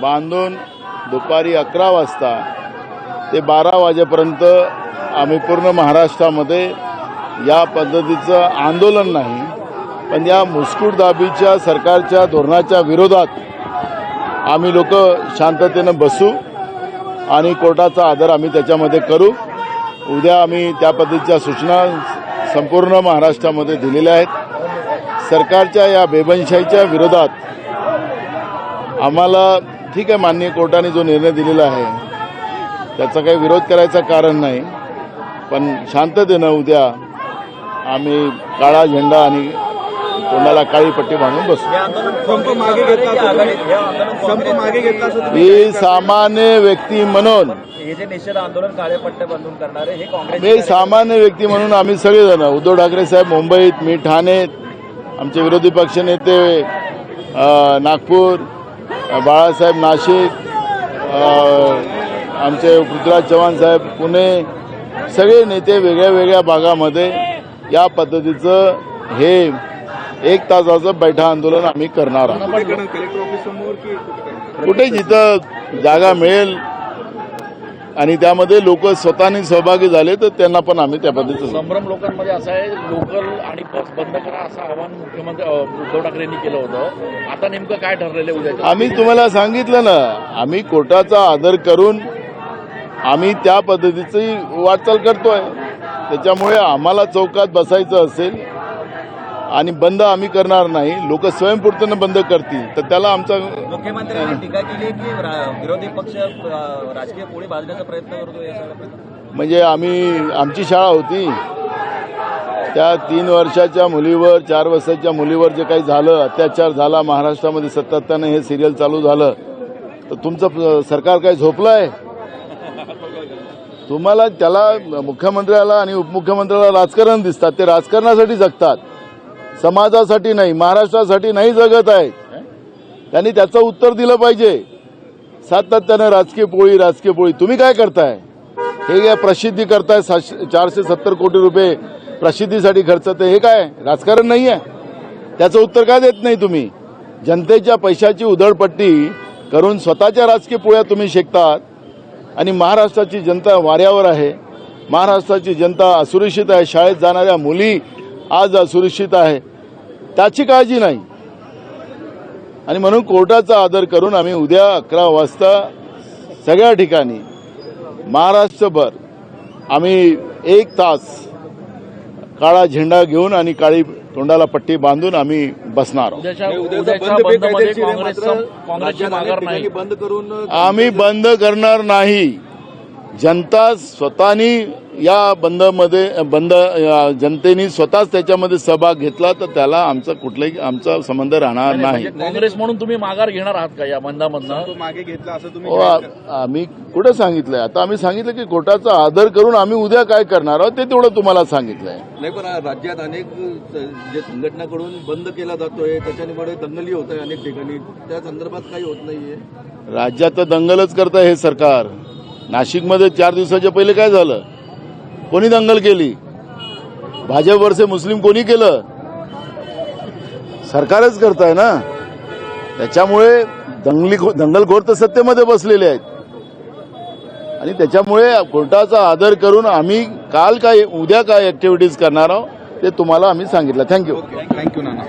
बांधून दुपारी अकरा वाजता ते बारा वाजेपर्यंत आम्ही पूर्ण महाराष्ट्रामध्ये या पद्धतीचं आंदोलन नाही पण या मुस्कुटदाबीच्या सरकारच्या धोरणाच्या विरोधात आम्ही लोक शांततेनं बसू आणि कोर्टाचा आदर आम्ही त्याच्यामध्ये करू. उद्या आम्ही त्या पद्धतीच्या सूचना संपूर्ण महाराष्ट्रामध्ये दिलेल्या आहेत. सरकारच्या या बेबनशाहीच्या विरोधात आम्हाला ठीक आहे माननीय कोर्टाने जो निर्णय दिलेला आहे त्याचा काही विरोध करायचं कारण नाही पण शांततेनं उद्या आम्ही काळा झेंडा आणि तोंडाला काळी पट्टी बांधून बसू. हे सामान्य व्यक्ती म्हणून हे जे निषेध आंदोलन काळे पट्टे बांधून करणारे हे काँग्रेस मी सामान्य व्यक्ती म्हणून आम्ही सगळेजण उद्धव ठाकरे साहेब मुंबईत मी ठाणेत आमचे विरोधी पक्षनेते नागपूर बाळासाहेब नाशिक आमचे पृथ्वीराज चव्हाण साहेब पुणे सगळे नेते वेगळ्या वेगळ्या भागामध्ये या पद्धतीचं हे एक तासाचं बैठा आंदोलन आम्ही करणार आहोत? कुठे जिथं जागा मिळेल आणि त्यामध्ये लोक स्वतःने सहभागी झाले तर त्यांना पण आम्ही त्या पद्धतीचं संभ्रम लोकांमध्ये असं आहे लोकल आणि बस बंद करा असं आवाहन मुख्यमंत्री उद्धव ठाकरेंनी केलं होतं. आता नेमकं काय ठरलेलं आहे उद्याचं आम्ही तुम्हाला सांगितलं ना आम्ही कोर्टाचा आदर करून आम्ही त्या पद्धतीची वाटचाल करतोय. त्याच्यामुळे आम्हाला चौकात बसायचं असेल आणि बंद आम्ही करणार नाही. लोक स्वयंपूर्तीनं बंद करतील. तर त्याला आमचा मुख्यमंत्र्यांनी टीका केली की विरोधी पक्ष राजकीय पोळी भाजण्याचा प्रयत्न करतो. म्हणजे आम्ही आमची शाळा होती. त्या तीन वर्षाच्या मुलीवर चार वर्षाच्या मुलीवर जे काही झालं अत्याचार झाला महाराष्ट्रामध्ये सातत्यानं हे सिरियल चालू झालं तर तुमचं सरकार काय झोपलं आहे तुम्हाला त्याला मुख्यमंत्र्याला आणि उपमुख्यमंत्र्याला राजकारण दिसतात. ते राजकारणासाठी जगतात. समाजासाठी नाही महाराष्ट्रासाठी नाही जगत आहे. त्यांनी त्याचं उत्तर दिलं पाहिजे. सातत्यानं राजकीय पोळी राजकीय पोळी. तुम्ही काय करताय? हे या प्रसिद्धी करताय सातशे- चारशे सत्तर कोटी रुपये प्रसिद्धीसाठी खर्च ते. हे काय? राजकारण नाही आहे त्याचं उत्तर का देत नाही तुम्ही? जनतेच्या पैशाची उधळपट्टी करून स्वतःच्या राजकीय पोळ्या तुम्ही शेकतात आणि महाराष्ट्राची जनता वाऱ्यावर आहे. महाराष्ट्राची जनता असुरक्षित आहे. शाळेत जाणाऱ्या मुली आज असुरक्षित आहे. त्याची काळजी नाही. आणि म्हणून कोर्टाचा आदर करून आम्ही उद्या अकरा वाजता सगळ्या ठिकाणी महाराष्ट्रभर आम्ही एक तास काळा झेंडा घेऊन आणि काळी तोंडाला पट्टी बांधून आम्ही बसणार आहोत. आम्ही बंद करणार नाही. जनता स्वतःनी या बंदमध्ये बंद या जनतेने स्वतःच त्याच्यामध्ये सहभाग घेतला तर त्याला आमचा कुठलाही आमचा संबंध राहणार नाही म्हणजे काँग्रेस म्हणून तुम्ही माघार घेणार आहात का या बंदामधनं? मागे घेतला असं तुम्ही हो आम्ही कुठं सांगितलंय? आता आम्ही सांगितलं की कोर्टाचा आदर करून आम्ही उद्या काय करणार आहोत ते तेवढं तुम्हाला सांगितलंय. नाही पण राज्यात अनेक जे संघटनाकडून बंद केला जातोय त्याच्यामुळे दंगली होत आहे अनेक ठिकाणी. त्या संदर्भात काही होत नाहीये. राज्यात दंगलच करत आहे हे सरकार. नाशिकमध्ये चार दिवसाच्या पहिले काय झालं? कोणी दंगल केली? भाजप वर्षे मुस्लिम कोणी केलं? सरकारच करताय ना? त्याच्यामुळे दंगली दंगलखोर तर सत्तेमध्ये बसलेले आहेत. आणि त्याच्यामुळे कोर्टाचा आदर करून आम्ही काल काय उद्या काय ऍक्टिव्हिटीज करणार आहोत ते तुम्हाला आम्ही सांगितलं. Thank you thank you Nana.